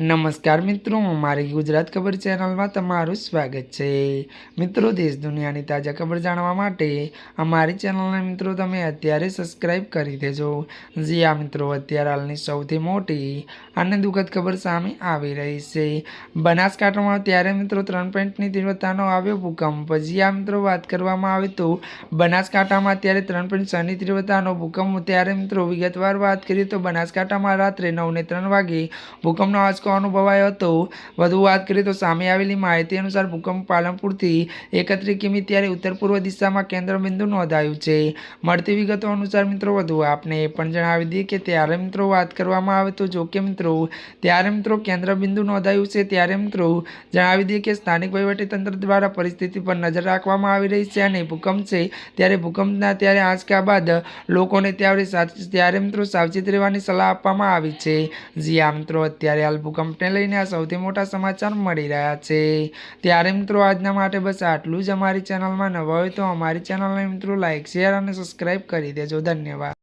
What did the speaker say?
નમસ્કાર મિત્રો મારી ગુજરાત ખબર ચેનલમાં તમારું સ્વાગત છે. મિત્રો, દેશ દુનિયાની તાજા ખબર જાણવા માટે અમારી ચેનલને મિત્રો તમે અત્યારે સબસ્ક્રાઈબ કરી દેજો. જી આ મિત્રો, અત્યારે હાલની સૌથી મોટી અને દુઃખદ ખબર સામે આવી રહી છે. બનાસકાંઠામાં ત્યારે મિત્રો ત્રણ પોઈન્ટની તીવ્રતાનો આવ્યો ભૂકંપ. જી આ મિત્રો, વાત કરવામાં આવે તો બનાસકાંઠામાં અત્યારે ત્રણ પોઈન્ટ છની તીવ્રતાનો ભૂકંપ. ત્યારે મિત્રો વિગતવાર વાત કરીએ તો બનાસકાંઠામાં રાત્રે નવને ત્રણ વાગે ભૂકંપનો આંચકો અનુભવાયો હતો. વધુ વાત કરીએ તો સામે આવેલી માહિતી અનુસાર ભૂકંપ પાલનપુરથી એકત્રીસ કિમી ત્યારે ઉત્તર પૂર્વ દિશામાં કેન્દ્રબિંદુ નોંધાયું છે. મળતી વિગતો અનુસાર મિત્રો વધુ આપને એ પણ જણાવી દઈએ કે ત્યારે મિત્રો વાત કરવામાં આવે તો જો કે મિત્રો ત્યારે મિત્રો કેન્દ્રબિંદુ નોંધાયું છે ત્યારે મિત્રો જણાવી દઈએ કે સ્થાનિક વહીવટીતંત્ર દ્વારા પરિસ્થિતિ પર નજર રાખવામાં આવી રહી છે અને ભૂકંપ છે ત્યારે ભૂકંપના ત્યારે આંચકા બાદ લોકોને ત્યારે ત્યારે મિત્રો સાવચેત રહેવાની સલાહ આપવામાં આવી છે. જી આ મિત્રો, અત્યારે હાલ ભૂકંપને લઈને આ સૌથી મોટા સમાચાર મળી રહ્યા છે. ત્યારે મિત્રો, આજના માટે બસ આટલું જ. અમારી ચેનલમાં નવા હોય તો અમારી ચેનલને મિત્રો લાઇક શેર અને સબસ્ક્રાઈબ કરી દેજો. ધન્યવાદ.